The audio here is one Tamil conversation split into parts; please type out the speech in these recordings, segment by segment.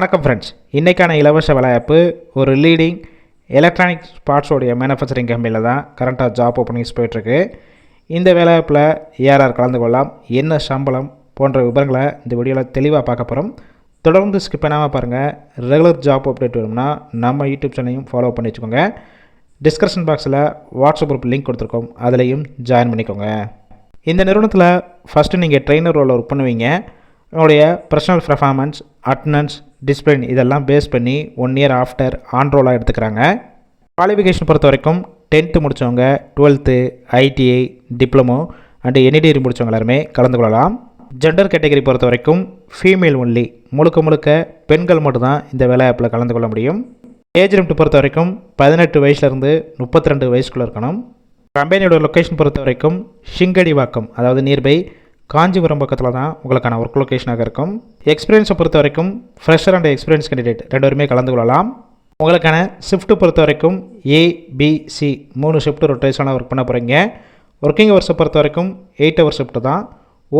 வணக்கம் ஃப்ரெண்ட்ஸ் இன்றைக்கான இலவச வேலைவாய்ப்பு ஒரு லீடிங் எலக்ட்ரானிக் பார்ட்ஸோடைய மேனுஃபேக்சரிங் கம்பெனியில் தான் கரண்ட்டாக ஜாப் ஓப்பனிங்ஸ் போயிட்டுருக்கு. இந்த வேலைவாய்ப்பில் யாரார் கலந்து கொள்ளலாம் என்ன சம்பளம் போன்ற விவரங்களை இந்த வீடியோவில் தெளிவாக பார்க்க போகிறோம் தொடர்ந்து ஸ்கிப் பண்ணாமல் பாருங்கள் ரெகுலர் ஜாப் அப்டேட் வேணும்னா நம்ம யூடியூப் சேனலையும் ஃபாலோ பண்ணி வச்சுக்கோங்க. டிஸ்கிரிப்ஷன் பாக்ஸில் வாட்ஸ்அப் குரூப் லிங்க் கொடுத்துருக்கோம். அதுலேயும் ஜாயின் பண்ணிக்கோங்க. இந்த நிறுவனத்தில் ஃபஸ்ட்டு நீங்கள் ட்ரெயினர் ரோலில் ஒர்க் பண்ணுவீங்க. உங்களுடைய பர்சனல் பர்ஃபார்மன்ஸ் அட்டண்டன்ஸ் டிசிப்ளின் இதெல்லாம் பேஸ் பண்ணி ஒன் இயர் ஆஃப்டர் ஆன் எடுத்துக்கிறாங்க. குவாலிஃபிகேஷன் பொறுத்த வரைக்கும் டென்த்து முடித்தவங்க twelfth ITI diploma and any degree முடித்தவங்க எல்லாருமே கலந்து கொள்ளலாம். ஜெண்டர் கேட்டகரி பொறுத்த வரைக்கும் ஃபீமேல் ஒன்லி முழுக்க முழுக்க பெண்கள் மட்டும்தான் இந்த வேலைவாய்ப்பில் கலந்து கொள்ள முடியும். ஏஜ் லிமிட் பொறுத்த வரைக்கும் பதினெட்டு வயசுலேருந்து முப்பத்தி ரெண்டு வயசுக்குள்ளே இருக்கணும். கம்பெனியோட லொக்கேஷன் பொறுத்த வரைக்கும் ஷிங்கடிவாக்கம் அதாவது நியர்பை காஞ்சிபுரம் பக்கத்தில் தான் உங்களுக்கான ஒர்க் லொக்கேஷனாக இருக்கும். எக்ஸ்பீரியன்ஸை பொறுத்த வரைக்கும் ஃப்ரெஷர் அண்ட் எக்ஸ்பீரியன்ஸ் கேண்டிடேட் ரெண்டு பேருமே கலந்து கொள்ளலாம். உங்களுக்கான ஷிஃப்ட்டு பொறுத்த வரைக்கும் ஏபிசி மூணு ஷிஃப்ட் ரொட்டேஷனாக ஒர்க் பண்ண போகிறீங்க ஒர்க்கிங் ஹவர்ஸை பொறுத்த வரைக்கும் எயிட் ஹவர் ஷிஃப்ட்டு தான்.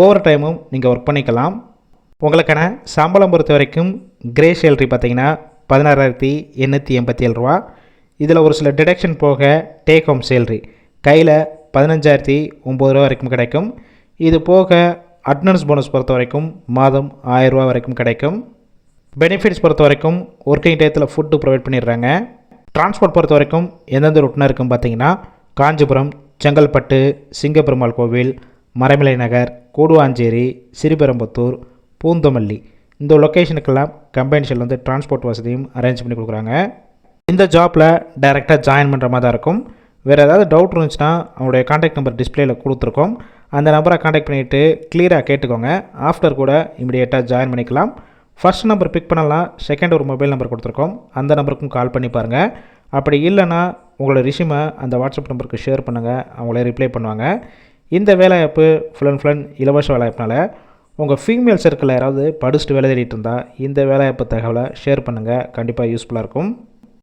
ஓவர் டைமும் நீங்கள் ஒர்க் பண்ணிக்கலாம். உங்களுக்கான சம்பளம் பொறுத்த வரைக்கும் கிரே சேலரி பார்த்தீங்கன்னா பதினாறாயிரத்தி எண்ணூற்றி எண்பத்தி ஏழு ரூபா. இதில் ஒரு சில டிடக்ஷன் போக டேக் ஹோம் சேலரி கையில் பதினஞ்சாயிரத்தி ஒம்பது ரூபா வரைக்கும் கிடைக்கும். இது போக அட்னன்ஸ் போனஸ் பொறுத்த வரைக்கும் மாதம் ஆயிரரூவா வரைக்கும் கிடைக்கும். பெனிஃபிட்ஸ் பொறுத்த வரைக்கும் ஒர்க்கிங் டயத்தில் ஃபுட்டு ப்ரொவைட் பண்ணிடுறாங்க. டிரான்ஸ்போர்ட் பொறுத்த வரைக்கும் எந்தெந்த ரூட்னா இருக்குன்னு பார்த்தீங்கன்னா காஞ்சிபுரம் செங்கல்பட்டு சிங்கப்பெருமாள் கோவில் மறைமலை நகர் கூடுவாஞ்சேரி சிறுபெரும்புத்தூர் பூந்தமல்லி. இந்த லொக்கேஷனுக்கெல்லாம் கம்பெனிஷில் வந்து டிரான்ஸ்போர்ட் வசதியும் அரேஞ்ச் பண்ணி கொடுக்குறாங்க. இந்த ஜாப்பில் டைரெக்டாக ஜாயின் பண்ணுற மாதிரி தான் இருக்கும். வேறு ஏதாவது டவுட் இருந்துச்சுன்னா அவங்களுடைய காண்டாக்ட் நம்பர் டிஸ்பிளேயில் கொடுத்துருக்கோம். அந்த நம்பரை காண்டாக்ட் பண்ணிவிட்டு கிளியராக கேட்டுக்கோங்க. ஆஃப்டர் கூட இமிடியேட்டாக ஜாயின் பண்ணிக்கலாம். ஃபர்ஸ்ட் நம்பர் பிக் பண்ணலாம். செகண்ட் ஒரு மொபைல் நம்பர் கொடுத்துருக்கோம். அந்த நம்பருக்கும் கால் பண்ணி பாருங்கள் அப்படி இல்லைன்னா உங்களோட ரிஷ்யூமை அந்த வாட்ஸ்அப் நம்பருக்கு ஷேர் பண்ணுங்கள் அவங்களே ரிப்ளை பண்ணுவாங்க. இந்த வேலைவாய்ப்பு ஃபுல் அண்ட் ஃபுல் இலவச வேலைவாய்ப்புனால உங்கள் ஃபீமேல் சர்க்கிளில் யாராவது படிச்சுட்டு வேலை தேடிட்டு இருந்தால் இந்த வேலைவாய்ப்பு தகவலை ஷேர் பண்ணுங்கள் கண்டிப்பாக யூஸ்ஃபுல்லாக இருக்கும்.